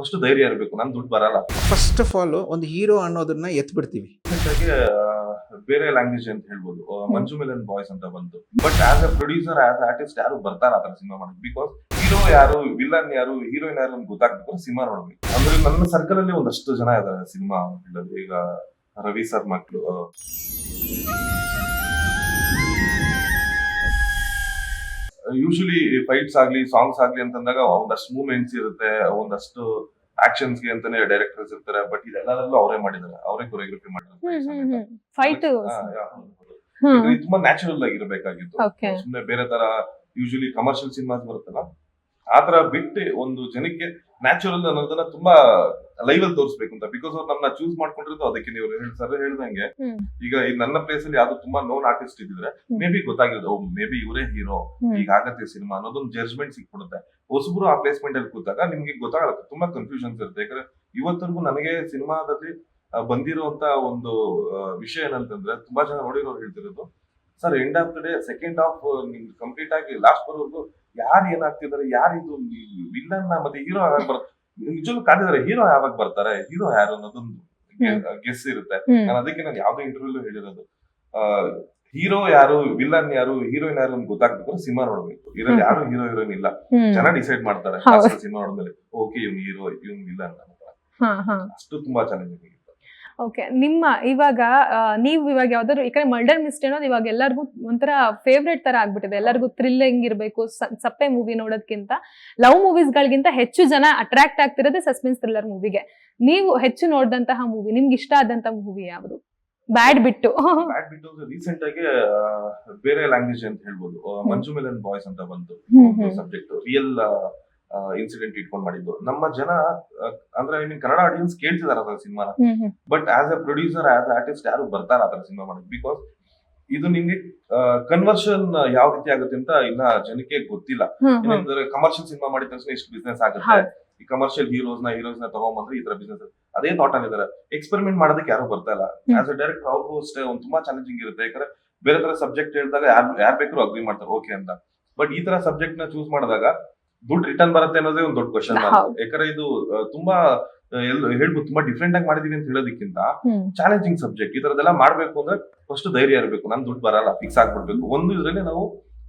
First ಧೈರ್ಯ ಇರಬೇಕು ನನ್ ದುಡ್ಡು ಬರಲ್ಲ. ಫಸ್ಟ್ ಆಫ್ ಆಲ್ ಒಂದು ಹೀರೋ ಅನ್ನೋದನ್ನ ಎತ್ಬಿಡ್ತೀವಿ. ಬಿಡ್ತೀವಿ ಬೇರೆ ಲ್ಯಾಂಗ್ವೇಜ್ ಅಂತ ಹೇಳ್ಬೋದು. ಮಂಜು ಮಿಲನ್ ಬಾಯ್ಸ್ ಅಂತ ಬಂತು. But as a producer as artist ಯಾರು ಬರ್ತಾರ ಆತರ ಸಿನಿಮಾ ಮಾಡೋದು? ಬಿಕಾಸ್ ಹೀರೋ ಯಾರು ವಿಲನ್ ಯಾರು ಹೀರೋಯಿನ್ ಯಾರು ಅಂತ ಗೊತ್ತಾಗ್ಬೇಕು ಸಿನಿಮಾ ನೋಡ್ಬೇಕು. ಅಂದ್ರೆ ನನ್ನ ಸರ್ಕಲ್ ಅಲ್ಲಿ ಒಂದಷ್ಟು ಜನ ಇದಾರೆ ಸಿನಿಮಾ ಈಗ ರವಿ ಸರ್ ಮಕ್ಕಳು ಯೂಶಲಿ ಫೈಟ್ಸ್ ಆಗ್ಲಿ ಸಾಂಗ್ಸ್ ಆಗ್ಲಿ ಅಂತಂದಾಗ ಒಂದಷ್ಟು ಮೂಮೆಂಟ್ಸ್ ಇರುತ್ತೆ ಒಂದಷ್ಟು ಆಕ್ಷನ್ಸ್ಗೆ ಅಂತಾನೆ ಡೈರೆಕ್ಟರ್ಸ್ ಇರ್ತಾರೆ ಬಟ್ ಇದೆಲ್ಲದಲ್ಲೂ ಅವರೇ ಮಾಡಿದ್ದಾರೆ ಅವರೇ ಕೊರಿಯೋಗ್ರಫಿ ಮಾಡಿದ್ದಾರೆ. ಫೈಟ್ ತುಂಬಾ ನ್ಯಾಚುರಲ್ ಆಗಿರ್ಬೇಕಾಗಿತ್ತು. ಸುಮ್ಮನೆ ಬೇರೆ ತರ ಯೂಶಲಿ ಕಮರ್ಷಿಯಲ್ ಸಿನಿಮಾಸ್ ಬರುತ್ತಲ್ಲ ಆತರ ತರ ಬಿಟ್ಟು ಒಂದು ಜನಕ್ಕೆ ನ್ಯಾಚುರಲ್ ಅನ್ನೋದನ್ನ ತುಂಬಾ ಲೈವ್ ಅಲ್ಲಿ ತೋರಿಸ್ಬೇಕು ಅಂತ. ಬಿಕಾಸ್ ಅವ್ರು ನಮ್ಮನ್ನ ಚೂಸ್ ಮಾಡ್ಕೊಂಡಿರೋದು ಅದಕ್ಕೆ ನೀವು ಸರ್ ಹೇಳ್ದಂಗೆ. ಈಗ ಈ ನನ್ನ ಪ್ಲೇಸ್ ಅಲ್ಲಿ ಯಾವ್ದು ತುಂಬಾ ನೋನ್ ಆರ್ಟಿಸ್ಟ್ ಇದ್ರೆ. ಮೇ ಬಿ ಗೊತ್ತಾಗಿರೋದು ಮೇ ಬಿ ಇವರೇ ಹೀರೋ ಈಗ ಆಗತ್ತೆ ಸಿನಿಮಾ ಅನ್ನೋದೊಂದು ಜಡ್ಜ್ಮೆಂಟ್ ಸಿಕ್ಬಿಡುತ್ತೆ. ಹೊಸಬ್ರು ಆ ಪ್ಲೇಸ್ಮೆಂಟ್ ಅಲ್ಲಿ ಕೂತಾಗ ನಿಮ್ಗೆ ಗೊತ್ತಾಗಲ್ಲ ತುಂಬಾ ಕನ್ಫ್ಯೂಷನ್ಸ್ ಇರುತ್ತೆ. ಯಾಕಂದ್ರೆ ಇವತ್ತರೆಗೂ ನನಗೆ ಸಿನಿಮಾದಲ್ಲಿ ಬಂದಿರುವಂತ ಒಂದು ವಿಷಯ ಏನಂತಂದ್ರೆ ತುಂಬಾ ಜನ ನೋಡಿರೋರು ಹೇಳ್ತಿರೋದು sir end of the day second half ನಿಮ್ಗೆ ಕಂಪ್ಲೀಟ್ ಆಗಿ ಲಾಸ್ಟ್ ಬರೋರ್ಗು ಯಾರು ಏನಾಗ್ತಿದ್ದಾರೆ ಯಾರು ಇದು ವಿಲ್ಲನ್ ಮತ್ತೆ ಹೀರೋ ಆಗಿ ಬರ್ ನಿಜವೂ ಕಾದಿದ್ರೆ ಹೀರೋ ಯಾವಾಗ ಬರ್ತಾರೆ? ಹೀರೋ ಯಾರು ಅನ್ನೋದೊಂದು ಗೆಸ್ ಇರುತ್ತೆ. ನಾನು ಅದಕ್ಕೆ ನಾನು ಯಾವ್ದೋ ಇಂಟರ್ವ್ಯೂ ಹೇಳಿರೋದು. ಹೀರೋ ಯಾರು ವಿಲನ್ ಯಾರು ಹೀರೋಯಿನ್ ಯಾರು ಅಂತ ಗೊತ್ತಾಗ್ಬೇಕು ಸಿನಿಮಾ ನೋಡ್ಬೇಕು. ಇದ್ರಲ್ಲಿ ಯಾರು ಹೀರೋ ಹೀರೋಯಿನ್ ಇಲ್ಲ. ಜನ ಡಿಸೈಡ್ ಮಾಡ್ತಾರೆ. ಸಿನಿಮಾ ನೋಡಿದ್ಮೇಲೆ ಓಕೆ ಇವ್ನು ಹೀರೋ ಇವ್ನು ವಿಲನ್ ಅಷ್ಟು ತುಂಬಾ ಆಗಿತ್ತು ಓಕೆ ನಿಮ್ಮ ಇವಾಗ ನೀವು ಇವಾಗ ಯಾವ್ದಾದ್ರು ಈ ಕಡೆ ಮರ್ಡರ್ ಮಿಸ್ಟ್ ಅನ್ನೋದು ಇವಾಗ ಎಲ್ಲರಿಗೂ ಒಂಥರ ಫೇವ್ರೇಟ್ ತರ ಆಗ್ಬಿಟ್ಟಿದೆ. ಎಲ್ಲರಿಗೂ ಥ್ರಿಲ್ಲಿಂಗ್ ಇರಬೇಕು ಸಪ್ಪೆ ಮೂವಿ ನೋಡೋದಕ್ಕಿಂತ ಲವ್ ಮೂವೀಸ್ ಗಳಿಗಿಂತ ಹೆಚ್ಚು ಜನ ಅಟ್ರಾಕ್ಟ್ ಆಗ್ತಿರೋದೇ ಸಸ್ಪೆನ್ಸ್ ಥ್ರಿಲ್ಲರ್ ಮೂವಿಗೆ ನೀವು ಹೆಚ್ಚು ನೋಡಿದಂತಹ ಮೂವಿ ನಿಮ್ಗೆ ಇಷ್ಟ ಆದಂತಹ ಮೂವಿ ಯಾವುದು? ಬ್ಯಾಡ್ ಬಿಟ್ಟು. ಬ್ಯಾಡ್ ಬಿಟ್ಟು ರೀಸೆಂಟ್ ಆಗಿ ಬೇರೆ ಲ್ಯಾಂಗ್ವೇಜ್ ಅಂತ ಹೇಳ್ಬೋದು. ಮಂಜು ಮೆಲನ್ ಬಾಯ್ಸ್ ಅಂತ ಬಂತು. ಸಬ್ಜೆಕ್ಟ್ ರಿಯಲ್ ಇನ್ಸಿಡೆಂಟ್ ಇಟ್ಕೊಂಡ್ ಮಾಡಿದ್ದು. ನಮ್ಮ ಜನ ಅಂದ್ರೆ ಐ ಮೀನ್ ಕನ್ನಡ ಆಡಿಯನ್ಸ್ ಕೇಳ್ತಿದಾರೆ ಅದರ cinema but as a producer as artist ಯಾರು ಬರ್ತಾರ ಅದರ ಸಿನಿಮಾ ಮಾಡೋದು ಬಿಕಾಸ್ ಇದು ನಿಮ್ಗೆ ಕನ್ವರ್ಷನ್ ಯಾವ ರೀತಿ ಆಗುತ್ತೆ ಅಂತ ಇನ್ನ ಜನಕ್ಕೆ ಗೊತ್ತಿಲ್ಲ. ಏನಂದ್ರೆ ಕಮರ್ಷಿಯಲ್ ಸಿನಿಮಾ ಮಾಡಿದ ತಕ್ಷಣ ಇಷ್ಟು ಬಿಸ್ನೆಸ್ ಆಗುತ್ತೆ? ಈ ಕಮರ್ಷಿಯಲ್ ಹೀರೋಸ್ನ ಹೀರೋಸ್ನ ತಗೊಂಬಂದ್ರೆ ಈ ತರ ಬಿಸ್ನೆಸ್ ಅದೇ ಥಾಟ್ ಅಲ್ಲಿದ್ದಾರೆ. ಎಕ್ಸ್ಪೆರಿಮೆಂಟ್ ಮಾಡೋದಕ್ಕೆ ಯಾರು ಬರ್ತಾ ಇಲ್ಲ. ಆಸ್ ಅ ಡೈರೆಕ್ಟರ್ ಅವ್ರಿಗೂ ಅಷ್ಟೇ ಒಂದು ತುಂಬಾ ಚಾಲೆಂಜಿಂಗ್ ಇರುತ್ತೆ. ಯಾಕಂದ್ರೆ ಬೇರೆ ತರ ಸಬ್ಜೆಕ್ಟ್ ಹೇಳಿದಾಗ ಯಾರು ಯಾರು ಬೇಕಾದ್ರೂ ಅಗ್ರಿ ಮಾಡ್ತಾರೆ. ಓಕೆ ಅಂತ. ಬಟ್ ಈ ತರ ಸಬ್ಜೆಕ್ಟ್ನ ಚೂಸ್ ಮಾಡಿದಾಗ ದುಡ್ಡು ರಿಟರ್ನ್ ಬರುತ್ತೆ ಅನ್ನೋದೇ ಒಂದು ದೊಡ್ಡ ಕ್ವಶನ್. ಯಾಕಂದ್ರೆ ಇದು ತುಂಬಾ ಹೇಳ್ಬೋದು ತುಂಬಾ ಡಿಫ್ರೆಂಟ್ ಆಗಿ ಮಾಡಿದೀವಿ ಅಂತ ಹೇಳೋದಕ್ಕಿಂತ ಚಾಲೆಂಜಿಂಗ್ ಸಬ್ಜೆಕ್ಟ್ ಈ ತರದೆಲ್ಲ ಮಾಡ್ಬೇಕು ಅಂದ್ರೆ ಫಸ್ಟ್ ಧೈರ್ಯ ಇರಬೇಕು. ನನ್ ದುಡ್ಡು ಬರಲ್ಲ ಫಿಕ್ಸ್ ಆಗ್ಬಿಡ್ಬೇಕು. ಒಂದು ಇದ್ರಲ್ಲಿ ನಾವು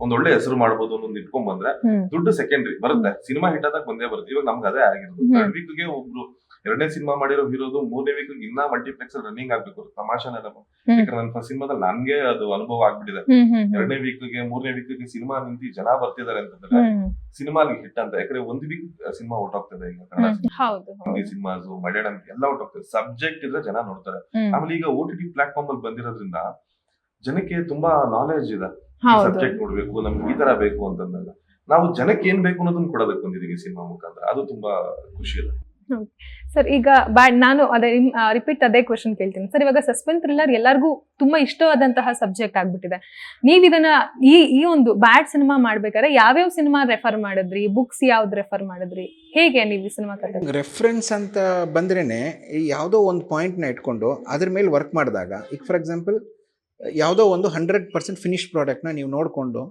ಒಂದ್ ಒಳ್ಳೆ ಹೆಸರು ಮಾಡ್ಬೋದು ಅನ್ನೋದು ಇಟ್ಕೊಂಡ್ ಬಂದ್ರೆ ದುಡ್ಡು ಸೆಕೆಂಡ್ರಿ ಬರುತ್ತೆ. ಸಿನಿಮಾ ಹಿಟ್ ಆದಾಗ ಬಂದೇ ಬರುತ್ತೆ. ಇವಾಗ ನಮ್ಗೆ ಅದೇ ಆಗಿರೋದು. ವೀಕ್ಗೆ ಒಬ್ರು ಎರಡನೇ ಸಿನಿಮಾ ಮಾಡಿರೋ ಹೀರೋದು ಮೂರನೇ ವೀಕ್ ಇನ್ನ ಮಲ್ಟಿಪ್ಲೆಕ್ಸ್ ರನ್ನಿಂಗ್ ಆಗ್ಬೇಕು ತಮಾಷೆನೆಲ್ಲ. ಯಾಕಂದ್ರೆ ನನ್ನ ಫಸ್ಟ್ ಸಿನಿಮಾದಲ್ಲಿ ನನ್ಗೆ ಅದು ಅನುಭವ ಆಗ್ಬಿಟ್ಟಿದೆ. ಎರಡನೇ ವೀಕ್ಗೆ ಮೂರನೇ ವೀಕ್ಗೆ ಸಿನಿಮಾ ನಿಂತಿ ಜನ ಬರ್ತಿದ್ದಾರೆ ಅಂತಂದ್ರೆ ಸಿನಿಮಾ ಹಿಟ್ ಅಂತ. ಯಾಕಂದ್ರೆ ಒಂದು ವೀಕ್ ಸಿನಿಮಾ ಹೊಟ್ಟೋಗ್ತದೆ ಈಗ ಕನ್ನಡ ಸಿನಿಮಾಸ್ ಮಲಯಾಳಂ ಎಲ್ಲ ಆಗ್ತದೆ ಸಬ್ಜೆಕ್ಟ್ ಇದ್ರೆ ಜನ ನೋಡ್ತಾರೆ. ಆಮೇಲೆ ಈಗ ಓ ಟಿ ಟಿ ಪ್ಲಾಟ್ಫಾರ್ಮ್ ಅಲ್ಲಿ ಬಂದಿರೋದ್ರಿಂದ ಜನಕ್ಕೆ ತುಂಬಾ ನಾಲೆಜ್ ಇದೆ. ಸಬ್ಜೆಕ್ಟ್ ನೋಡ್ಬೇಕು ನಮ್ಗೆ ಈ ತರ ಬೇಕು ಅಂತಂದಾಗ. ನಾವು ಜನಕ್ಕೆ ಏನ್ ಬೇಕು ಅನ್ನೋದನ್ನ ಕೊಡೋದಕ್ಕೆ ಬಂದಿದ್ದೀವಿ ಸಿನಿಮಾ ಮುಖಾಂತರ. ಅದು ತುಂಬಾ ಖುಷಿ ಇದೆ. ಸರ್, ಈಗ ಬ್ಯಾಡ್ ನಾನು ಅದೇ ರಿಪೀಟ್ ಅದೇ ಕ್ವಶನ್ ಕೇಳ್ತೀನಿ. ಸರ್, ಇವಾಗ ಸಸ್ಪೆನ್ಸ್ ಥ್ರಿಲ್ಲರ್ ಎಲ್ಲರಿಗೂ ತುಂಬಾ ಇಷ್ಟವಾದಂತಹ ಸಬ್ಜೆಕ್ಟ್ ಆಗ್ಬಿಟ್ಟಿದೆ. ನೀವು ಇದನ್ನ ಈ ಈ ಒಂದು ಬ್ಯಾಡ್ ಸಿನಿಮಾ ಮಾಡ್ಬೇಕಾದ್ರೆ ಯಾವ್ಯಾವ ಸಿನಿಮಾ ರೆಫರ್ ಮಾಡಿದ್ರಿ? ಬುಕ್ಸ್ ಯಾವ್ದು ರೆಫರ್ ಮಾಡಿದ್ರಿ? ಹೇಗೆ ನೀವು ಈ ಸಿನಿಮಾ ಕತೆ ರೆಫರೆನ್ಸ್ ಅಂತ ಬಂದ್ರೇನೆ ಯಾವುದೋ ಒಂದು ಪಾಯಿಂಟ್ನ ಇಟ್ಕೊಂಡು ಅದ್ರ ಮೇಲೆ ವರ್ಕ್ ಮಾಡಿದಾಗ, ಈಗ ಫಾರ್ ಎಕ್ಸಾಂಪಲ್ ಯಾವುದೋ ಒಂದು ಹಂಡ್ರೆಡ್ ಪರ್ಸೆಂಟ್ ಫಿನಿಶ್ ಪ್ರಾಡಕ್ಟ್ನ ನೀವು ನೋಡಿಕೊಂಡು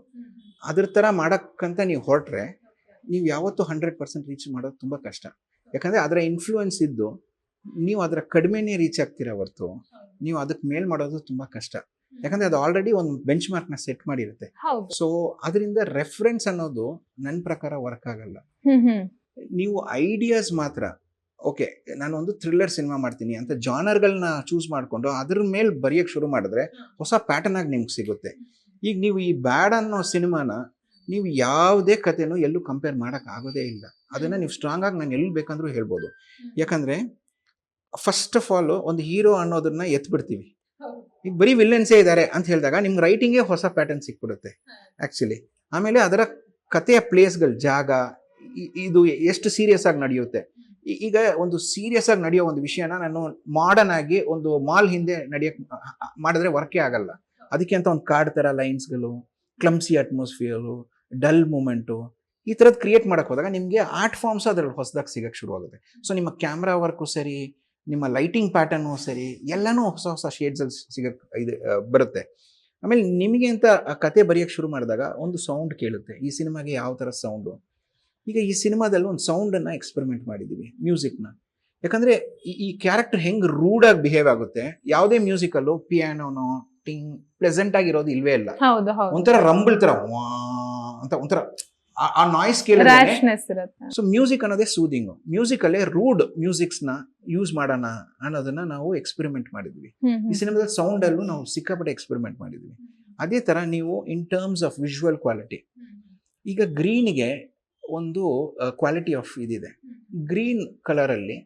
ಅದ್ರ ಥರ ಮಾಡೋಕ್ಕಂತ ನೀವು ಹೊರಟ್ರೆ, ನೀವು ಯಾವತ್ತೂ ಹಂಡ್ರೆಡ್ ಪರ್ಸೆಂಟ್ ರೀಚ್ ಮಾಡೋದು ತುಂಬ ಕಷ್ಟ. ಯಾಕಂದರೆ ಅದರ ಇನ್ಫ್ಲೂಯೆನ್ಸ್ ಇದ್ದು ನೀವು ಅದರ ಕಡಿಮೆನೇ ರೀಚ್ ಆಗ್ತೀರಾ ಹೊರ್ತು. ನೀವು ಅದಕ್ಕೆ ಮೇಲ್ ಮಾಡೋದು ತುಂಬ ಕಷ್ಟ. ಯಾಕಂದರೆ ಅದು ಆಲ್ರೆಡಿ ಒಂದು ಬೆಂಚ್ ಮಾರ್ಕ್ನ ಸೆಟ್ ಮಾಡಿರುತ್ತೆ. ಸೊ ಅದರಿಂದ ರೆಫರೆನ್ಸ್ ಅನ್ನೋದು ನನ್ನ ಪ್ರಕಾರ ವರ್ಕ್ ಆಗಲ್ಲ. ನೀವು ಐಡಿಯಾಸ್ ಮಾತ್ರ ಓಕೆ ನಾನು ಒಂದು ಥ್ರಿಲ್ಲರ್ ಸಿನಿಮಾ ಮಾಡ್ತೀನಿ ಅಂತ ಜಾನರ್ಗಳನ್ನ ಚೂಸ್ ಮಾಡಿಕೊಂಡು ಅದ್ರ ಮೇಲೆ ಬರೆಯೋಕ್ಕೆ ಶುರು ಮಾಡಿದ್ರೆ ಹೊಸ ಪ್ಯಾಟರ್ನ್ ಆಗಿ ನಿಮ್ಗೆ ಸಿಗುತ್ತೆ. ಈಗ ನೀವು ಈ ಬ್ಯಾಡ್ ಅನ್ನೋ ಸಿನಿಮಾನ ನೀವು ಯಾವುದೇ ಕಥೆನೂ ಎಲ್ಲೂ ಕಂಪೇರ್ ಮಾಡೋಕ್ಕಾಗೋದೇ ಇಲ್ಲ. ಅದನ್ನು ನೀವು ಸ್ಟ್ರಾಂಗ್ ಆಗಿ ನಾನು ಎಲ್ಲಿ ಬೇಕಂದ್ರೂ ಹೇಳ್ಬೋದು. ಯಾಕಂದರೆ ಫಸ್ಟ್ ಆಫ್ ಆಲ್ ಒಂದು ಹೀರೋ ಅನ್ನೋದನ್ನ ಎತ್ಬಿಡ್ತೀವಿ. ಈಗ ಬರೀ ವಿಲ್ಲನ್ಸೇ ಇದ್ದಾರೆ ಅಂತ ಹೇಳಿದಾಗ ನಿಮ್ಗೆ ರೈಟಿಂಗೇ ಹೊಸ ಪ್ಯಾಟರ್ನ್ ಸಿಕ್ಬಿಡುತ್ತೆ ಆ್ಯಕ್ಚುಲಿ ಆಮೇಲೆ ಅದರ ಕಥೆಯ ಪ್ಲೇಸ್ಗಳು ಜಾಗ ಇದು ಎಷ್ಟು ಸೀರಿಯಸ್ ಆಗಿ ನಡೆಯುತ್ತೆ. ಈಗ ಒಂದು ಸೀರಿಯಸ್ ಆಗಿ ನಡೆಯೋ ಒಂದು ವಿಷಯನ ನಾನು ಮಾಡರ್ನ್ ಆಗಿ ಒಂದು ಮಾಲ್ ಹಿಂದೆ ನಡೆಯಕ್ಕೆ ಮಾಡಿದ್ರೆ ವರ್ಕೇ ಆಗಲ್ಲ. ಅದಕ್ಕೆ ಅಂತ ಒಂದು ಕಾರ್ಡ್ ಥರ ಲೈನ್ಸ್ಗಳು ಕ್ಲಮ್ಸಿ ಅಟ್ಮಾಸ್ಫಿಯರು ಡಲ್ ಮೂಮೆಂಟು ಈ ಥರದ್ದು ಕ್ರಿಯೇಟ್ ಮಾಡಕ್ಕೆ ಹೋದಾಗ ನಿಮಗೆ ಆರ್ಟ್ ಫಾರ್ಮ್ಸ್ ಅದ್ರಲ್ಲಿ ಹೊಸದಾಗಿ ಸಿಗಕ್ಕೆ ಶುರುವಾಗುತ್ತೆ. ಸೊ ನಿಮ್ಮ ಕ್ಯಾಮ್ರಾ ವರ್ಕು ಸರಿ ನಿಮ್ಮ ಲೈಟಿಂಗ್ ಪ್ಯಾಟರ್ನು ಸರಿ ಎಲ್ಲನೂ ಹೊಸ ಹೊಸ ಶೇಡ್ಸಲ್ಲಿ ಸಿಗಕ್ಕೆ ಇದು ಬರುತ್ತೆ. ಆಮೇಲೆ ನಿಮಗೆ ಅಂತ ಆ ಕತೆ ಬರೆಯೋಕ್ಕೆ ಶುರು ಮಾಡಿದಾಗ ಒಂದು ಸೌಂಡ್ ಕೇಳುತ್ತೆ. ಈ ಸಿನಿಮಾಗೆ ಯಾವ ಥರ ಸೌಂಡು ಈಗ ಈ ಸಿನಿಮಾದಲ್ಲಿ ಒಂದು ಸೌಂಡನ್ನು ಎಕ್ಸ್ಪೆರಿಮೆಂಟ್ ಮಾಡಿದ್ದೀವಿ ಮ್ಯೂಸಿಕ್ನ ಯಾಕಂದರೆ ಈ ಈ ಕ್ಯಾರೆಕ್ಟರ್ ಹೆಂಗೆ ರೂಡಾಗಿ ಬಿಹೇವ್ ಆಗುತ್ತೆ ಯಾವುದೇ ಮ್ಯೂಸಿಕಲ್ಲು ಪಿಯಾನೋನೋ ಟಿಂಗ್ ಪ್ಲೆಸೆಂಟ್ ಆಗಿರೋದು ಇಲ್ವೇ ಇಲ್ಲ. ಒಂಥರ ರಂಬಲ್ ಥರ ವಾ ಅಂತ ಒಂಥರ ಆ- ನಾಯ್ಸ್ ಕೇಳಿದ್ರೆ ಸೊ ಮ್ಯೂಸಿಕ್ ಅನ್ನೋದೇ ಸೂದಿಂಗು ಮ್ಯೂಸಿಕಲ್ಲೇ ರೂಡ್ ಮ್ಯೂಸಿಕ್ಸ್ನ ಯೂಸ್ ಮಾಡೋಣ ಅನ್ನೋದನ್ನ ನಾವು ಎಕ್ಸ್ಪೆರಿಮೆಂಟ್ ಮಾಡಿದ್ವಿ. ಈ ಸಿನಿಮಾದ ಸೌಂಡ್ ಅಲ್ಲೂ ನಾವು ಸಿಕ್ಕಾಪಟ್ಟೆ ಎಕ್ಸ್ಪೆರಿಮೆಂಟ್ ಮಾಡಿದ್ವಿ. ಅದೇ ತರ ನೀವು in terms of visual quality ಈಗ ಗ್ರೀನ್ಗೆ ಒಂದು ಕ್ವಾಲಿಟಿ ಆಫ್ ಇದಿದೆ. ಗ್ರೀನ್ ಕಲರ್ ಅಲ್ಲಿ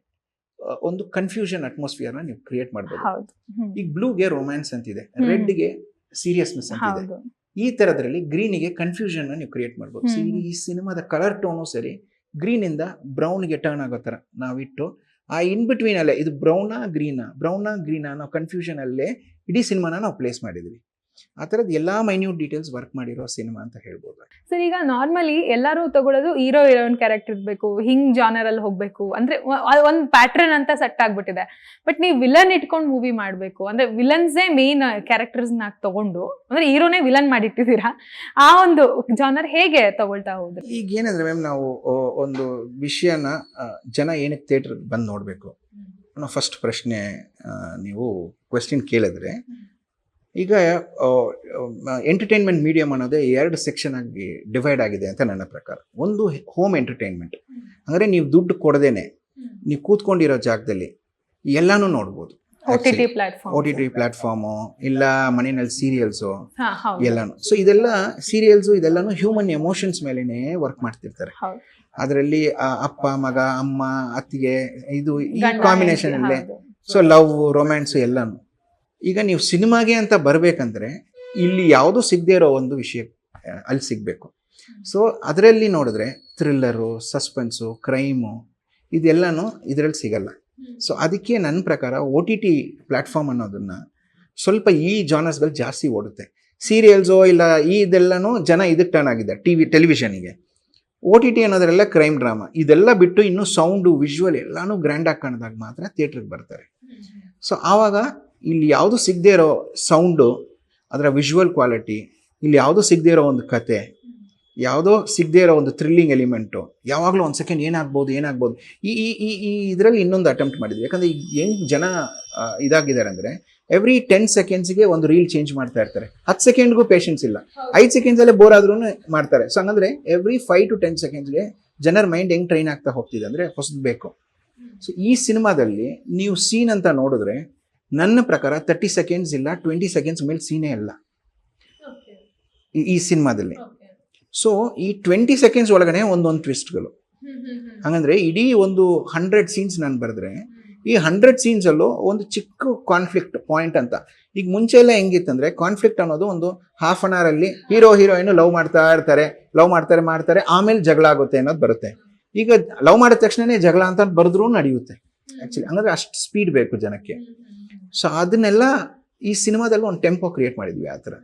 ಒಂದು ಕನ್ಫ್ಯೂಷನ್ ಅಟ್ಮಾಸ್ಫಿಯರ್ನ ನೀವು ಕ್ರಿಯೇಟ್ ಮಾಡಬಹುದು. ಈಗ ಬ್ಲೂಗೆ ರೊಮ್ಯಾನ್ಸ್ ಅಂತಿದೆ. ರೆಡ್ಗೆ ಸೀರಿಯಸ್ನೆಸ್ ಅಂತಿದೆ. ಈ ಥರದ್ರಲ್ಲಿ ಗ್ರೀನಿಗೆ ಕನ್ಫ್ಯೂಷನ್ ನೀವು ಕ್ರಿಯೇಟ್ ಮಾಡ್ಬೋದು. ಈ ಸಿನಿಮಾದ ಕಲರ್ ಟೋನು ಸರಿ ಗ್ರೀನ್ ಇಂದ ಬ್ರೌನ್ಗೆ ಟರ್ನ್ ಆಗೋ ಥರ ನಾವಿಟ್ಟು ಆ ಇನ್ ಬಿಟ್ವೀನ್ ಅಲ್ಲೇ ಇದು ಬ್ರೌನಾ ಗ್ರೀನಾ ಬ್ರೌನಾ ಗ್ರೀನಾ ಅನ್ನೋ ಕನ್ಫ್ಯೂಷನ್ ಅಲ್ಲೇ ಇಡೀ ಸಿನಿಮಾನ ನಾವು ಪ್ಲೇಸ್ ಮಾಡಿದ್ವಿ ಆ ಥರದ್ದು ಎಲ್ಲ ಮೈನ್ಯೂಟ್ ಡೀಟೇಲ್ಸ್ ವರ್ಕ್ ಮಾಡಿರೋ ಸಿನಿಮಾ ಅಂತ ಹೇಳ್ಬೋದು. ಸರ್ ಈಗ ನಾರ್ಮಲಿ ಎಲ್ಲರೂ ತಗೊಳ್ಳೋದು ಹೀರೋ ಹೀರೋಯಿನ್ ಕ್ಯಾರೆಕ್ಟರ್ ಇರಬೇಕು ಹಿಂಗ್ ಜಾನರ್ ಅಲ್ಲಿ ಹೋಗ್ಬೇಕು ಅಂದ್ರೆ ಒಂದು ಪ್ಯಾಟ್ರನ್ ಅಂತ ಸೆಟ್ ಆಗ್ಬಿಟ್ಟಿದೆ. ಬಟ್ ನೀವು ವಿಲನ್ ಇಟ್ಕೊಂಡು ಮೂವಿ ಮಾಡಬೇಕು ಅಂದ್ರೆ ವಿಲನ್ಸೇ ಮೇನ್ ಕ್ಯಾರೆಕ್ಟರ್ಸ್ನ ತಗೊಂಡು ಅಂದ್ರೆ ಹೀರೋನೇ ವಿಲನ್ ಮಾಡಿಟ್ಟಿದ್ದೀರಾ? ಆ ಒಂದು ಜಾನರ್ ಹೇಗೆ ತಗೊಳ್ತಾ ಹೋದ್ರೆ? ಈಗ ಏನಂದ್ರೆ ಮ್ಯಾಮ್ ನಾವು ಒಂದು ವಿಷಯನ ಜನ ಏನಕ್ಕೆ ಥಿಯೇಟರ್ ಬಂದು ನೋಡಬೇಕು? ಅನ್ನೋ ಫಸ್ಟ್ ಪ್ರಶ್ನೆ ನೀವು ಕ್ವೆಶ್ಚನ್ ಕೇಳಿದ್ರೆ ಈಗ ಎಂಟರ್ಟೈನ್ಮೆಂಟ್ ಮೀಡಿಯಂ ಅನ್ನೋದೇ ಎರಡು ಸೆಕ್ಷನ್ ಆಗಿ ಡಿವೈಡ್ ಆಗಿದೆ ಅಂತ ನನ್ನ ಪ್ರಕಾರ. ಒಂದು ಹೋಮ್ ಎಂಟರ್ಟೈನ್ಮೆಂಟ್ ಅಂದರೆ ನೀವು ದುಡ್ಡು ಕೊಡದೇನೆ ನೀವು ಕೂತ್ಕೊಂಡಿರೋ ಜಾಗದಲ್ಲಿ ಎಲ್ಲಾನು ನೋಡ್ಬೋದು. ಓ ಟಿ ಟಿ ಪ್ಲಾಟ್ಫಾರ್ಮ್ ಇಲ್ಲ ಮನೆಯಲ್ಲಿ ಸೀರಿಯಲ್ಸು ಎಲ್ಲಾನು. ಸೊ ಇದೆಲ್ಲ ಸೀರಿಯಲ್ಸು ಇದೆಲ್ಲಾನು ಹ್ಯೂಮನ್ ಎಮೋಷನ್ಸ್ ಮೇಲೇನೆ ವರ್ಕ್ ಮಾಡ್ತಿರ್ತಾರೆ. ಅದರಲ್ಲಿ ಅಪ್ಪ ಮಗ ಅಮ್ಮ ಅತ್ತಿಗೆ ಇದು ಈ ಕಾಂಬಿನೇಷನ್ ಅಲ್ಲೇ. ಸೊ ಲವ್ ರೊಮ್ಯಾನ್ಸ್ ಎಲ್ಲಾನು. ಈಗ ನೀವು ಸಿನಿಮಾಗೆ ಅಂತ ಬರಬೇಕಂದ್ರೆ ಇಲ್ಲಿ ಯಾವುದೂ ಸಿಗದೇ ಇರೋ ಒಂದು ವಿಷಯ ಅಲ್ಲಿ ಸಿಗಬೇಕು. ಸೊ ಅದರಲ್ಲಿ ನೋಡಿದ್ರೆ ಥ್ರಿಲ್ಲರು, ಸಸ್ಪೆನ್ಸು, ಕ್ರೈಮು ಇದೆಲ್ಲನೂ ಇದರಲ್ಲಿ ಸಿಗಲ್ಲ. ಸೊ ಅದಕ್ಕೆ ನನ್ನ ಪ್ರಕಾರ ಒ ಟಿ ಟಿ ಪ್ಲ್ಯಾಟ್ಫಾರ್ಮ್ ಅನ್ನೋದನ್ನು ಸ್ವಲ್ಪ ಈ ಜಾನರ್ಸ್ಗಳು ಜಾಸ್ತಿ ಓಡುತ್ತೆ. ಸೀರಿಯಲ್ಸೋ ಇಲ್ಲ ಈ ಇದೆಲ್ಲನೂ ಜನ ಇದಕ್ಕೆ ಟರ್ನ್ ಆಗಿದೆ ಟಿ ವಿ, ಟೆಲಿವಿಷನಿಗೆ. ಒ ಟಿ ಟಿ ಅನ್ನೋದ್ರೆಲ್ಲ ಕ್ರೈಮ್ ಡ್ರಾಮಾ. ಇದೆಲ್ಲ ಬಿಟ್ಟು ಇನ್ನೂ ಸೌಂಡು, ವಿಜುವಲ್ ಎಲ್ಲನೂ ಗ್ರ್ಯಾಂಡಾಗಿ ಕಾಣ್ದಾಗ ಮಾತ್ರ ಥಿಯೇಟ್ರಿಗೆ ಬರ್ತಾರೆ. ಸೊ ಆವಾಗ ಇಲ್ಲಿ ಯಾವುದು ಸಿಗದೆ ಇರೋ ಸೌಂಡು ಅದರ ವಿಜುವಲ್ ಕ್ವಾಲಿಟಿ ಇಲ್ಲಿ ಯಾವುದೋ ಸಿಗದೆ ಇರೋ ಒಂದು ಕತೆ ಯಾವುದೋ ಸಿಗದೆ ಇರೋ ಒಂದು ಥ್ರಿಲ್ಲಿಂಗ್ ಎಲಿಮೆಂಟು ಯಾವಾಗಲೂ ಒಂದು ಸೆಕೆಂಡ್ ಏನಾಗ್ಬೋದು ಏನಾಗ್ಬೋದು. ಈ ಈ ಈ ಈ ಇದರಲ್ಲಿ ಇನ್ನೊಂದು ಅಟೆಂಪ್ಟ್ ಮಾಡಿದ್ವಿ. ಯಾಕಂದರೆ ಈಗ ಹೆಂಗೆ ಜನ ಇದಾಗಿದ್ದಾರೆ ಅಂದರೆ ಎವ್ರಿ ಟೆನ್ ಸೆಕೆಂಡ್ಸ್ಗೆ ಒಂದು ರೀಲ್ ಚೇಂಜ್ ಮಾಡ್ತಾ ಇರ್ತಾರೆ. ಹತ್ತು ಸೆಕೆಂಡ್ಗೂ ಪೇಷನ್ಸ್ ಇಲ್ಲ. ಐದು ಸೆಕೆಂಡ್ಸಲ್ಲೇ ಬೋರ್ ಆದ್ರೂ ಮಾಡ್ತಾರೆ. ಸೊ ಹಂಗಂದ್ರೆ ಎವ್ರಿ ಫೈವ್ ಟು ಟೆನ್ ಸೆಕೆಂಡ್ಸ್ಗೆ ಜನರ ಮೈಂಡ್ ಹೆಂಗೆ ಟ್ರೈನ್ ಆಗ್ತಾ ಹೋಗ್ತಿದೆ ಅಂದರೆ ಹೊಸದು ಬೇಕು. ಸೊ ಈ ಸಿನಿಮಾದಲ್ಲಿ ನೀವು ಸೀನ್ ಅಂತ ನೋಡಿದ್ರೆ ನನ್ನ ಪ್ರಕಾರ ತರ್ಟಿ ಸೆಕೆಂಡ್ಸ್ ಇಲ್ಲ ಟ್ವೆಂಟಿ ಸೆಕೆಂಡ್ಸ್ ಮೇಲೆ ಸೀನೇ ಇಲ್ಲ ಈ- ಈ ಸಿನಿಮಾದಲ್ಲಿ. ಸೊ ಈ ಟ್ವೆಂಟಿ ಸೆಕೆಂಡ್ಸ್ ಒಳಗಡೆ ಒಂದೊಂದು ಟ್ವಿಸ್ಟ್ಗಳು ಹಂಗಂದ್ರೆ ಇಡೀ ಒಂದು ಹಂಡ್ರೆಡ್ ಸೀನ್ಸ್ ನಾನು ಬರೆದ್ರೆ ಈ ಹಂಡ್ರೆಡ್ ಸೀನ್ಸಲ್ಲೂ ಒಂದು ಚಿಕ್ಕ ಕಾನ್ಫ್ಲಿಕ್ಟ್ ಪಾಯಿಂಟ್ ಅಂತ. ಈಗ ಮುಂಚೆ ಎಲ್ಲ ಹೆಂಗಿತ್ತಂದ್ರೆ ಕಾನ್ಫ್ಲಿಕ್ಟ್ ಅನ್ನೋದು ಒಂದು ಹಾಫ್ ಅನ್ ಅವರಲ್ಲಿ ಅಲ್ಲಿ ಹೀರೋ ಹೀರೋಯಿನ್ ಲವ್ ಮಾಡ್ತಾ ಇರ್ತಾರೆ ಲವ್ ಮಾಡ್ತಾರೆ ಮಾಡ್ತಾರೆ ಆಮೇಲೆ ಜಗಳ ಆಗುತ್ತೆ ಅನ್ನೋದು ಬರುತ್ತೆ. ಈಗ ಲವ್ ಮಾಡಿದ ತಕ್ಷಣನೇ ಜಗಳ ಅಂತ ಬರೆದ್ರೂ ನಡೆಯುತ್ತೆ. ಆ್ಯಕ್ಚುಲಿ ಹಂಗಂದ್ರೆ ಅಷ್ಟು ಸ್ಪೀಡ್ ಬೇಕು ಜನಕ್ಕೆ. ಸೊ ಅದನ್ನೆಲ್ಲ ಈ ಸಿನಿಮಾದಲ್ಲಿ ಒಂದು ಟೆಂಪೋ ಕ್ರಿಯೇಟ್ ಮಾಡಿದ್ವಿ ಆ ಥರ.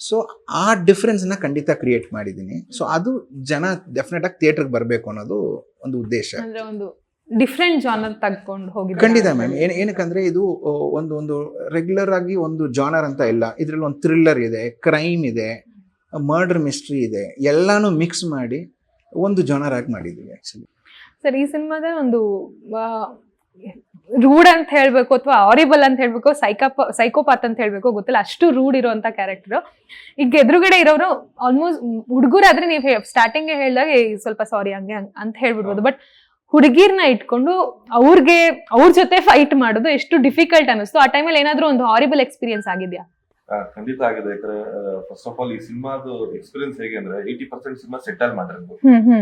ಸೊ ಆ ಡಿಫ್ರೆನ್ಸ್ನ ಖಂಡಿತ ಕ್ರಿಯೇಟ್ ಮಾಡಿದ್ದೀನಿ. ಸೊ ಅದು ಜನ ಡೆಫಿನೆಟ್ ಆಗಿ ಥಿಯೇಟರ್ಗೆ ಬರಬೇಕು ಅನ್ನೋದು ಒಂದು ಉದ್ದೇಶ. ಅಂದ್ರೆ ಒಂದು ಡಿಫ್ರೆಂಟ್ ಜಾನರ್ ತಗೊಂಡು ಹೋಗಿ ಖಂಡಿತ ಮ್ಯಾಮ್ ಏನ್ ಏನಕ್ಕಂದ್ರೆ ಇದು ಒಂದು ಒಂದು ರೆಗ್ಯುಲರ್ ಆಗಿ ಒಂದು ಜಾನರ್ ಅಂತ ಇಲ್ಲ. ಇದರಲ್ಲಿ ಒಂದು ಥ್ರಿಲ್ಲರ್ ಇದೆ ಕ್ರೈಮ್ ಇದೆ ಮರ್ಡರ್ ಮಿಸ್ಟ್ರಿ ಇದೆ. ಎಲ್ಲಾನು ಮಿಕ್ಸ್ ಮಾಡಿ ಒಂದು ಜಾನರ್ ಆಗಿ ಮಾಡಿದ್ವಿ ಆಕ್ಚುಲಿ ಸರ್ ಈ ಸಿನಿಮಾದ ಒಂದು ರೂಡ್ ಅಂತ ಹೇಳ್ಬೇಕು ಅಥವಾ ಆರಿಬಲ್ ಅಂತ ಹೇಳ್ಬೇಕು ಸೈಕಾಪ ಸೈಕೋಪಾತ್ ಅಂತ ಹೇಳ್ಬೇಕು ಗೊತ್ತಿಲ್ಲ ಅಷ್ಟು ರೂಡ್ ಇರುವಂತ ಕ್ಯಾರೆಕ್ಟರ್ ಈಗ ಎದುರುಗಡೆ ಇರೋರು ಆಲ್ಮೋಸ್ಟ್ ಹುಡುಗರಾದ್ರೆ ನೀವು ಸ್ಟಾರ್ಟಿಂಗ್ ಹೇಳಿದಾಗ "ಏ, ಸ್ವಲ್ಪ ಸಾರಿ ಹಂಗೆ ಅಂತ ಹೇಳ್ಬಿಡ್ಬೋದು. ಬಟ್ ಹುಡುಗಿರ್ನ ಇಟ್ಕೊಂಡು ಅವ್ರಿಗೆ ಅವ್ರ ಜೊತೆ ಫೈಟ್ ಮಾಡೋದು ಎಷ್ಟು ಡಿಫಿಕಲ್ಟ್ ಅನಿಸ್ತು ಆ ಟೈಮಲ್ಲಿ ಏನಾದ್ರೂ ಒಂದು ಹಾರಿಬಲ್ ಎಕ್ಸ್ಪೀರಿಯನ್ಸ್ ಆಗಿದ್ಯಾ? ಖಂಡಿತ ಆಗಿದೆ. ಯಾಕಂದ್ರೆ ಫಸ್ಟ್ ಆಫ್ ಆಲ್ ಈ ಸಿನಿಮಾದು ಎಕ್ಸ್ಪೀರಿಯನ್ಸ್ ಹೇಗೆ ಅಂದ್ರೆ ಏಯ್ಟಿ ಪರ್ಸೆಂಟ್ ಸಿನಿಮಾ ಸೆಟಲ್ ಮಾಡಿರೋದು.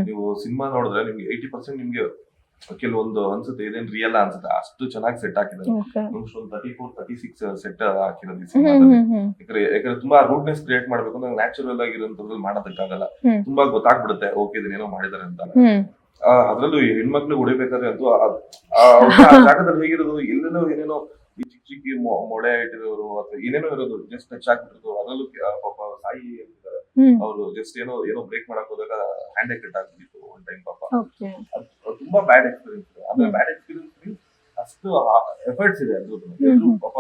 ನೀವು ಸಿನಿಮಾ ನೋಡಿದ್ರೆ ನಿಮ್ಗೆ ಏಯ್ಟಿ ಪರ್ಸೆಂಟ್ ನಿಮ್ಗೆ ಕೆಲವೊಂದು ಅನ್ಸುತ್ತೆ ಇದೇನ್ ರಿಯಲ್ ಅನ್ಸುತ್ತೆ ಅಷ್ಟು ಚೆನ್ನಾಗಿ ಸೆಟ್ ಹಾಕಿದ್ದಾರೆ. ಒಂದು thirty four thirty six set ಹಾಕಿರೋದು ಈ ಯಾಕಂದ್ರೆ ಯಾಕಂದ್ರೆ ತುಂಬಾ ರೂಟ್ನೆಸ್ ಕ್ರಿಯೇಟ್ ಮಾಡ್ಬೇಕು ಅಂದ್ರೆ ನ್ಯಾಚುರಲ್ ಆಗಿರೋದ್ರಲ್ಲಿ ಮಾಡೋದಕ್ಕಾಗಲ್ಲ. ತುಂಬಾ ಗೊತ್ತಾಗ್ಬಿಡುತ್ತೆ ಓಕೆ ಇದನ್ನೇನೋ ಮಾಡಿದಾರೆ ಅಂತ. ಅದ್ರಲ್ಲೂ ಹೆಣ್ಮಕ್ಳು ಹೊಡಿಬೇಕಾದ್ರೆ ಅಂತೂ ಜಾಗದಲ್ಲಿ ಹೇಗಿರೋದು ಎಲ್ಲೆಲ್ಲೋ ಏನೇನೋ ಈ ಚಿಕ್ಕ ಚಿಕ್ಕ ಮೊಳೆ ಇಟ್ಟಿರೋರು ಅಥವಾ ಏನೇನೋ ಇರೋದು ಜಸ್ಟ್ ಟಚ್ ಆಗ್ಬಿಟ್ಟಿರೋದು ಅದರಲ್ಲೂ ಪಾಪ ಸಾಯಿ ಅವರು ಜಸ್ಟ್ ಏನೋ ಏನೋ ಬ್ರೇಕ್ ಮಾಡಕ್ ಹೋದಾಗ ಹ್ಯಾಂಡ್ ಕಟ್ ಆಗ್ಬಿಟ್ಟಿತ್ತು ಒನ್ ಟೈಮ್ ಪಾಪ. ತುಂಬಾ ಬ್ಯಾಡ್ ಎಕ್ಸ್ಪೀರಿಯನ್ಸ್ ಆಮೇಲೆ. ಬ್ಯಾಡ್ ಎಕ್ಸ್ಪೀರಿಯನ್ಸ್ ಅಷ್ಟು ಎಫರ್ಟ್ಸ್ ಇದೆ ಅದು ಪಾಪ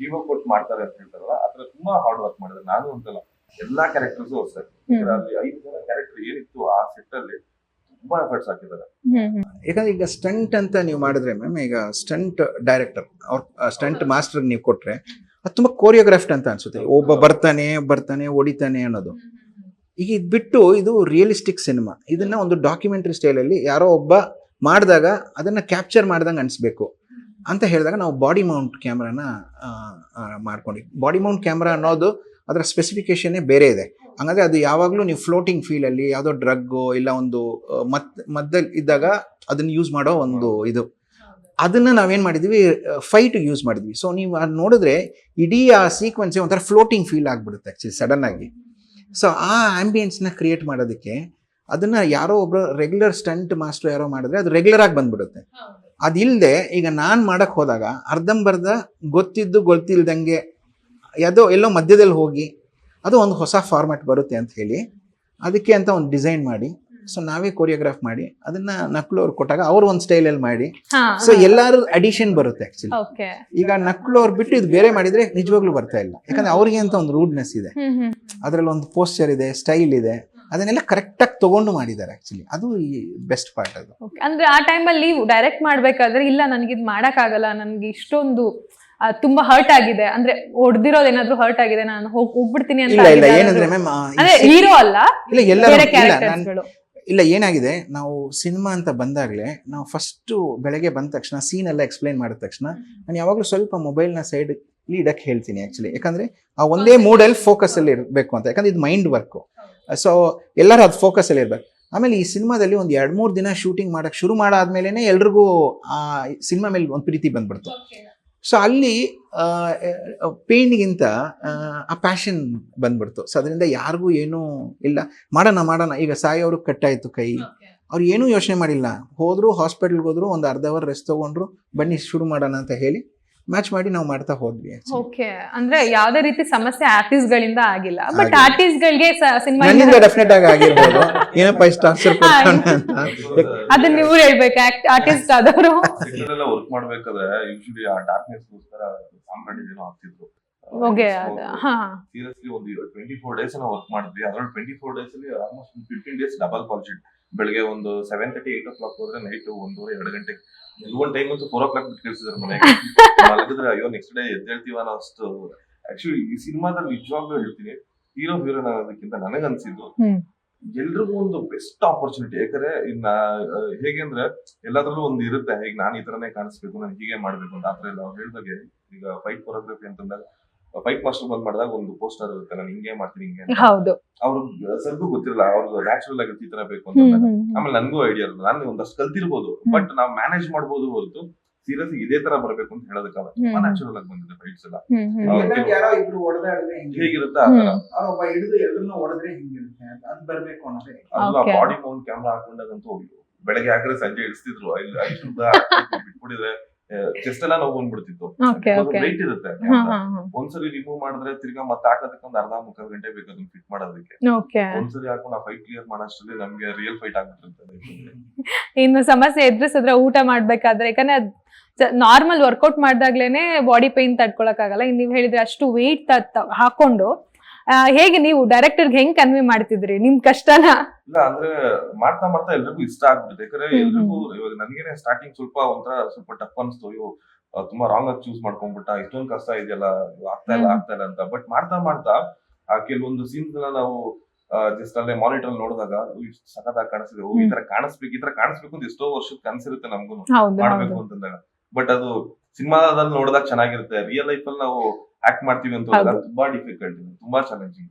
ಜೀವ ಕೊಟ್ಟು ಮಾಡ್ತಾರೆ ಅಂತ ಹೇಳ್ತಾರಲ್ಲ ಆತರ ತುಂಬಾ ಹಾರ್ಡ್ ವರ್ಕ್ ಮಾಡಿದ್ರೆ ನಾನು ಅಂತಲ್ಲ ಎಲ್ಲಾ ಕ್ಯಾರೆಕ್ಟರ್ಸ್ ಯಾಕಂದ್ರೆ ಅಲ್ಲಿ ಐದು ಜನ ಕ್ಯಾರೆಕ್ಟರ್ ಏನಿತ್ತು ಆ ಸೆಟ್ ಅಲ್ಲಿ ತುಂಬಾ ಎಫರ್ಟ್ಸ್ ಹಾಕಿದ್ದಾರೆ. ಯಾಕಂದ್ರೆ ಈಗ ಸ್ಟಂಟ್ ಅಂತ ನೀವು ಮಾಡಿದ್ರೆ ಮ್ಯಾಮ್ ಈಗ ಸ್ಟಂಟ್ ಡೈರೆಕ್ಟರ್ ಅವ್ರ ಸ್ಟಂಟ್ ಮಾಸ್ಟರ್ ನೀವು ಕೊಟ್ರೆ ಅದು ತುಂಬಾ ಕೋರಿಯೋಗ್ರಾಫ್ಟ್ ಅಂತ ಅನ್ಸುತ್ತೆ. ಒಬ್ಬ ಬರ್ತಾನೆ ಬರ್ತಾನೆ ಹೊಡಿತಾನೆ ಅನ್ನೋದು. ಈಗ ಇದು ಬಿಟ್ಟು ಇದು ರಿಯಲಿಸ್ಟಿಕ್ ಸಿನಿಮಾ ಇದನ್ನ ಒಂದು ಡಾಕ್ಯುಮೆಂಟ್ರಿ ಸ್ಟೈಲಲ್ಲಿ ಯಾರೋ ಒಬ್ಬ ಮಾಡಿದಾಗ ಅದನ್ನ ಕ್ಯಾಪ್ಚರ್ ಮಾಡ್ದಂಗೆ ಅನಿಸ್ಬೇಕು. ಅಂತ ಹೇಳಿದಾಗ ನಾವು ಬಾಡಿ ಮೌಂಟ್ ಕ್ಯಾಮ್ರಾನ ಮಾಡ್ಕೊಂಡಿದ್ವಿ ಬಾಡಿ ಮೌಂಟ್ ಕ್ಯಾಮ್ರಾ ಅನ್ನೋದು ಅದರ ಸ್ಪೆಸಿಫಿಕೇಶನ್ನೇ ಬೇರೆ ಇದೆ. ಹಂಗಂದ್ರೆ ಅದು ಯಾವಾಗಲೂ ನೀವು ಫ್ಲೋಟಿಂಗ್ ಫೀಲಲ್ಲಿ ಯಾವುದೋ ಡ್ರಗ್ಗು ಇಲ್ಲ ಒಂದು ಮತ್ ಮದ್ದಲ್ಲಿ ಇದ್ದಾಗ ಅದನ್ನ ಯೂಸ್ ಮಾಡೋ ಒಂದು ಇದು. ಅದನ್ನ ನಾವೇನು ಮಾಡಿದ್ವಿ ಫೈಟ್ ಯೂಸ್ ಮಾಡಿದ್ವಿ. ಸೊ ನೀವು ನೋಡಿದ್ರೆ ಇಡೀ ಆ ಸೀಕ್ವೆನ್ಸ್ ಒಂಥರ ಫ್ಲೋಟಿಂಗ್ ಫೀಲ್ ಆಗ್ಬಿಡುತ್ತೆ ಆ್ಯಕ್ಚುಲಿ ಸಡನ್ ಆಗಿ. ಸೊ ಆ ಆಂಬಿಯನ್ಸ್ನ ಕ್ರಿಯೇಟ್ ಮಾಡೋದಕ್ಕೆ ಅದನ್ನ ಯಾರೋ ಒಬ್ಬರು ರೆಗ್ಯುಲರ್ ಸ್ಟಂಟ್ ಮಾಸ್ಟರ್ ಯಾರೋ ಮಾಡಿದ್ರೆ ಅದು ರೆಗ್ಯುಲರ್ ಆಗಿ ಬಂದ್ಬಿಡುತ್ತೆ. ಅದಿಲ್ಲದೆ ಈಗ ನಾನು ಮಾಡೋಕ್ಕೆ ಹೋದಾಗ ಅರ್ಧಂಬರ್ಧ ಗೊತ್ತಿದ್ದು ಗೊತ್ತಿಲ್ದಂಗೆ ಯಾವುದೋ ಎಲ್ಲೋ ಮಧ್ಯದಲ್ಲಿ ಹೋಗಿ ಅದು ಒಂದು ಹೊಸ ಫಾರ್ಮ್ಯಾಟ್ ಬರುತ್ತೆ ಅಂತ ಹೇಳಿ ಅದಕ್ಕೆ ಅಂತ ಒಂದು ಡಿಸೈನ್ ಮಾಡಿ ಸೊ ನಾವೇ ಕೊರಿಯೋಗ್ರಾಫ್ ಮಾಡಿ ಅದನ್ನ ನಕ್ಲು ಅವ್ರು ಕೊಟ್ಟಾಗ ಅವ್ರು ಒಂದು ಸ್ಟೈಲಲ್ಲಿ ಮಾಡಿ. ಸೊ ಎಲ್ಲಾರು ಅಡಿಷನ್ ಬರುತ್ತೆ ಆಕ್ಚುಲಿ ಓಕೆ ಈಗ ನಕ್ಲು ಅವ್ರು ಬಿಟ್ಟು ಇದು ಬೇರೆ ಮಾಡಿದ್ರೆ ನಿಜವಾಗ್ಲೂ ಬರ್ತಾ ಇಲ್ಲ. ಯಾಕಂದ್ರೆ ಅವ್ರಿಗೆ ಅಂತ ಒಂದು ರೂಡ್ನೆಸ್ ಇದೆ. ಅದ್ರಲ್ಲಿ ಒಂದು ಪೋಸ್ಚರ್ ಇದೆ ಸ್ಟೈಲ್ ಇದೆ ಅದನ್ನೆಲ್ಲ ಕರೆಕ್ಟಾಗಿ ತಗೊಂಡು ಮಾಡಿದ್ದಾರೆ ಆಕ್ಚುಲಿ ಅದು ಈ ಬೆಸ್ಟ್ ಪಾರ್ಟ್ ಅದು. ಅಂದ್ರೆ ಆ ಟೈಮಲ್ಲಿ ನೀವು ಡೈರೆಕ್ಟ್ ಮಾಡ್ಬೇಕಾದ್ರೆ ಇಲ್ಲ ನನಗೆ ಇದು ಮಾಡಕ್ಕಾಗಲ್ಲ ನನ್ಗೆ ಇಷ್ಟೊಂದು ತುಂಬಾ ಹರ್ಟ್ ಆಗಿದೆ. ಅಂದ್ರೆ ಹೊಡೆದಿರೋದು ಏನಾದ್ರು ಹರ್ಟ್ ಆಗಿದೆ ನಾನು ಹೋಗ್ ಹೋಗ್ಬಿಡ್ತೀನಿ ಅಂತ ಇಲ್ಲ ಇಲ್ಲ ಏನಂದ್ರೆ ಮ್ಯಾಮ್ ಅಂದ್ರೆ ಹೀರೋ ಅಲ್ಲ ಇಲ್ಲ ಎಲ್ಲ ಇಲ್ಲ ಏನಾಗಿದೆ? ನಾವು ಸಿನಿಮಾ ಅಂತ ಬಂದಾಗಲೇ ನಾವು ಫಸ್ಟು ಬೆಳಗ್ಗೆ ಬಂದ ತಕ್ಷಣ ಸೀನ್ ಎಲ್ಲ ಎಕ್ಸ್ಪ್ಲೈನ್ ಮಾಡಿದ ತಕ್ಷಣ ನಾನು ಯಾವಾಗಲೂ ಸ್ವಲ್ಪ ಮೊಬೈಲ್ನ ಸೈಡ್ ಇಡಕ್ಕೆ ಹೇಳ್ತೀನಿ ಆ್ಯಕ್ಚುಲಿ ಯಾಕಂದರೆ ಆ ಒಂದೇ ಮೂಡಲ್ಲಿ ಫೋಕಸಲ್ಲಿ ಇರಬೇಕು ಅಂತ. ಯಾಕಂದ್ರೆ ಇದು ಮೈಂಡ್ ವರ್ಕು ಸೊ ಎಲ್ಲರೂ ಅದು ಫೋಕಸಲ್ಲಿ ಇರಬೇಕು. ಆಮೇಲೆ ಈ ಸಿನಿಮಾದಲ್ಲಿ ಒಂದು ಎರಡು ಮೂರು ದಿನ ಶೂಟಿಂಗ್ ಮಾಡೋಕ್ಕೆ ಶುರು ಮಾಡಾದ್ಮೇಲೆ ಎಲ್ರಿಗೂ ಆ ಸಿನಿಮಾ ಮೇಲೆ ಒಂದು ಪ್ರೀತಿ ಬಂದ್ಬಿಡ್ತು. ಸೊ ಅಲ್ಲಿ ಪೇಂಟ್ಗಿಂತ ಆ ಪ್ಯಾಷನ್ ಬಂದ್ಬಿಡ್ತು. ಸೊ ಅದರಿಂದ ಯಾರಿಗೂ ಏನೂ ಇಲ್ಲ. ಮಾಡೋಣ ಮಾಡೋಣ ಈಗ ಸಾಯಿ ಅವರು ಕಟ್ಟಾಯಿತು ಕೈ. ಅವ್ರು ಏನೂ ಯೋಚನೆ ಮಾಡಿಲ್ಲ. ಹೋದರೂ ಹಾಸ್ಪಿಟ್ಲ್ಗೆ ಹೋದ್ರು ಒಂದು ಅರ್ಧ ಅವರ್ ರೆಸ್ಟ್ ತಗೊಂಡ್ರು ಬನ್ನಿ ಶುರು ಮಾಡೋಣ ಅಂತ ಹೇಳಿ ಮ್ಯಾಚ್ ಮಾಡಿ ನಾವು ಮಾಡ್ತಾ ಹೋದ್ವಿ ಓಕೆ ಅಂದ್ರೆ ಯಾವ್ದೇ ರೀತಿ ಸಮಸ್ಯೆ ಆರ್ಟಿಸ್ಟ್ ಗಳಿಂದ ಆಗಿಲ್ಲ. ಬಟ್ ಆರ್ಟಿಸ್ಟ್ ಗಳಿಗೆ ಸಿನಿಮಾ ನನ್ನಿಂದ ಡೆಫಿನೆಟ್ ಆಗಿ ಆಗಿರ್ಬೋದು. ಏನಪ್ಪ ಇಷ್ಟು ಟಾರ್ಚರ್ ಅದನ್ನ ನೀವು ಹೇಳ್ಬೇಕು ಆರ್ಟಿಸ್ಟ್ ಆದವರು. ಎಲ್ಲ ವರ್ಕ್ ಮಾಡ್ಬೇಕಾದ್ರೆ ಯೂಶಲಿ ಆ ಡಾರ್ಕ್ನೆಸ್ ಗೋಸ್ಕರ ಸಾಂಬ್ರಾಣಿ ಏನೋ ಹಾಕ್ತಿದ್ರು. ಓಕೆ ಹಾ. ಸೀರಿಯಸ್ಲಿ ಒಂದು ಟ್ವೆಂಟಿ ಫೋರ್ ಡೇಸ್ ನಾವು ವರ್ಕ್ ಮಾಡಿದ್ವಿ. ಅದ್ರಲ್ಲಿ ಟ್ವೆಂಟಿ ಫೋರ್ ಡೇಸ್ ಅಲ್ಲಿ almost fifteen days double sheet ಬೆಳಗ್ಗೆ ಒಂದು seven thirty eight o'clock ಹೋದ್ರೆ ನೈಟ್ ಒಂದೂವರೆ ಎರಡು ಗಂಟೆ ಕೆಲವೊಂದು ಟೈಮ್ ಅಂತೂ ಫೋರ್ ಓ ಕ್ಲಾಕ್ ಬಿಟ್ಟು ಕೇಳಿಸಿದ್ರು ಮನೆಗೆ. ಮಲಗಿದ್ರೆ ಅಯ್ಯೋ ನೆಕ್ಸ್ಟ್ ಡೇ ಎದ್ದೇಳ್ತೀವ ಅನ್ನೋ ಅಷ್ಟು. ಆಕ್ಚುಲಿ ಈ ಸಿನಿಮಾದಲ್ಲಿ ನಿಜವಾಗ್ಲೂ ಹೇಳ್ತೀನಿ ಹೀರೋ ಹೀರೋನ್ ಅನ್ನೋದಕ್ಕಿಂತ ನನಗನ್ಸಿದ್ದು ಅನ್ಸಿದ್ದು ಎಲ್ರಿಗೂ ಒಂದು ಬೆಸ್ಟ್ ಆಪರ್ಚುನಿಟಿ ಯಾಕಂದ್ರೆ ಇನ್ನ ಹೇಗೆ ಅಂದ್ರೆ ಎಲ್ಲಾದ್ರಲ್ಲೂ ಒಂದು ಇರುತ್ತೆ ಈಗ ನಾನು ಈ ತರನೇ ಕಾಣಿಸ್ಬೇಕು ನಾನು ಹೀಗೆ ಮಾಡ್ಬೇಕು ಅಂತ. ಆತರ ಎಲ್ಲ ಅವ್ರು ಹೇಳ್ದಾಗೆ ಈಗ ಫೈಟ್ ಕೊರಿಯೋಗ್ರಫಿ ಅಂತಂದಾಗ ಫೈಟ್ ಮಾಸ್ಟರ್ ಬಂದ್ ಮಾಡಿದಾಗ ಒಂದು ಪೋಸ್ಟರ್ ಇರುತ್ತೆ ನಾನು ಹಿಂಗೆ ಮಾಡ್ತೀನಿ ಹಿಂಗೆ ಅಂತ. ಹೌದು. ಅವ್ರು ಸರ್ಗೂ ಗೊತ್ತಿರಲ್ಲ ಅವ್ರದ್ದು ನ್ಯಾಚುರಲ್ ಆಗಿ ಈ ತರ ಬೇಕು ಅಂತ ಆಮೇಲೆ ನನ್ಗೂ ಐಡಿಯಾ ಇರಲ್ಲ ನಾನು ಒಂದಷ್ಟು ಕಲ್ತಿರ್ಬೋದು ಬಟ್ ನಾವ್ ಮ್ಯಾನೇಜ್ ಮಾಡ್ಬೋದು ಹೊರತು ಸೀರಿಯಸ್ ಇದೇ ತರ ಬರಬೇಕು ಅಂತ ಹೇಳೋದಕ್ಕೆ ತುಂಬಾ ನ್ಯಾಚುರಲ್ ಆಗಿ ಬಂದಿದೆ ಫೈಟ್ಸ್ ಎಲ್ಲ. ಯಾರೋ ಇಬ್ರು ಹೊಡೆದಾಡಿದ್ರೆ ಹೇಗಿರುತ್ತೆ? ಹಿಡಿದು ಎಲ್ಲರನ್ನೂ ಹೊಡೆದ್ರೆ ಅದು ಬರಬೇಕು ಅನ್ನೋದೇ. Okay. ಬಾಡಿ ಮೌಂಟ್ ಕ್ಯಾಮ್ರಾ ಹಾಕೊಂಡಾಗಂತೂ ಬೆಳಗ್ಗೆ ಹಾಕಿದ್ರೆ ಸಂಜೆ ಇಳಿಸ್ತಿದ್ರು ಇಲ್ಲಿ ಐದು ಬಿಟ್ಬಿಟ್ಟಿದ್ರೆ ಚೆಸ್ಟ್ ಎಲ್ಲ ನೋವು ಬಂದ್ಬಿಡ್ತಿತ್ತು. ವೆಯ್ಟ್ ಇರುತ್ತೆ. ಒಂದ್ಸರಿ ರಿಮೂವ್ ಮಾಡಿದ್ರೆ ತಿರ್ಗಾ ಮತ್ತೆ ಹಾಕೋದಕ್ಕೆ ಒಂದು ಅರ್ಧ ಮುಕ್ಕಾಲು ಗಂಟೆ ಬೇಕು ಅದನ್ನ ಫಿಟ್ ಮಾಡೋದಕ್ಕೆ. ಒಂದ್ಸರಿ ಹಾಕೊಂಡು ಆ ಫೈಟ್ ಕ್ಲಿಯರ್ ಮಾಡೋಷ್ಟರಲ್ಲಿ ನಮ್ಗೆ ರಿಯಲ್ ಫೈಟ್ ಆಗ್ಬಿಟ್ಟಿರ್ತದೆ ಇನ್ನು ಸಮಸ್ಯೆ ಎದುರಿಸಿದ್ರೆ ಊಟ ಮಾಡ್ಬೇಕಾದ್ರೆ ಯಾಕಂದ್ರೆ ನಾರ್ಮಲ್ ವರ್ಕೌಟ್ ಮಾಡ್ದಾಗ್ಲೇನೆ ಬಾಡಿ ಪೇನ್ ತಡ್ಕೊಳಕ್ ಆಗಲ್ಲ ನೀವು ಹೇಳಿದ್ರೆ ಅಷ್ಟು ವೆಯ್ಟ್ ಹಾಕೊಂಡು ಹೇಗೆ ನೀವು ಡೈರೆಕ್ಟರ್ಗೆ ಹೆಂಗ್ ಕನ್ವಿ ಮಾಡ್ತಿದ್ರಿ? ನಿಮ್ ಕಷ್ಟನ? ಇಲ್ಲ ಅಂದ್ರೆ ಮಾಡ್ತಾ ಮಾಡ್ತಾ ಎಲ್ರಿಗೂ ಇಷ್ಟ ಆಗ್ಬಿಡುತ್ತೆ ಯಾಕಂದ್ರೆ ಎಲ್ರಿಗೂ ಇವಾಗ ನನಗೇನೆ ಸ್ಟಾರ್ಟಿಂಗ್ ಸ್ವಲ್ಪ ಒಂಥರ ಸ್ವಲ್ಪ ಟಫ್ ಅನ್ಸ್ತು. ಅಯ್ಯೋ ತುಂಬಾ ರಾಂಗ್ ಆಗಿ ಚೂಸ್ ಮಾಡ್ಕೊಂಡ್ಬಿಟ್ಟ. ಇಷ್ಟೊಂದು ಕಷ್ಟ ಇದೆಯಲ್ಲ ಆಗ್ತಾ ಇಲ್ಲ ಆಗ್ತಾ ಇಲ್ಲ ಅಂತ. ಬಟ್ ಮಾಡ್ತಾ ಮಾಡ್ತಾ ಆ ಕೆಲವೊಂದು ಸೀನ್ಸ್ ನಾವು ಜಸ್ಟ್ ಅಲ್ಲೇ ಮಾನಿಟರ್ ನೋಡಿದಾಗ ಸಖತ್ತಾಗಿ ಕಾಣಿಸಿದೆ ಈ ತರ ಕಾಣಿಸ್ಬೇಕು ಈ ತರ ಕಾಣಿಸ್ಬೇಕು ಅಂತ ಎಷ್ಟೋ ವರ್ಷದ ಕನ್ಸಿರುತ್ತೆ ನಮ್ಗೂ ಮಾಡ್ಬೇಕು ಅಂತಂದಾಗ. ಬಟ್ ಅದು ಸಿನಿಮಾದಲ್ಲಿ ನೋಡಿದಾಗ ಚೆನ್ನಾಗಿರುತ್ತೆ. ರಿಯಲ್ ಲೈಫ್ ಅಲ್ಲಿ ನಾವು ಆಕ್ಟ್ ಮಾಡ್ತೀವಿ ಅಂತ. ತುಂಬಾ ಡಿಫಿಕಲ್ಟ್ ತುಂಬಾ ಚಾಲೆಂಜಿಂಗ್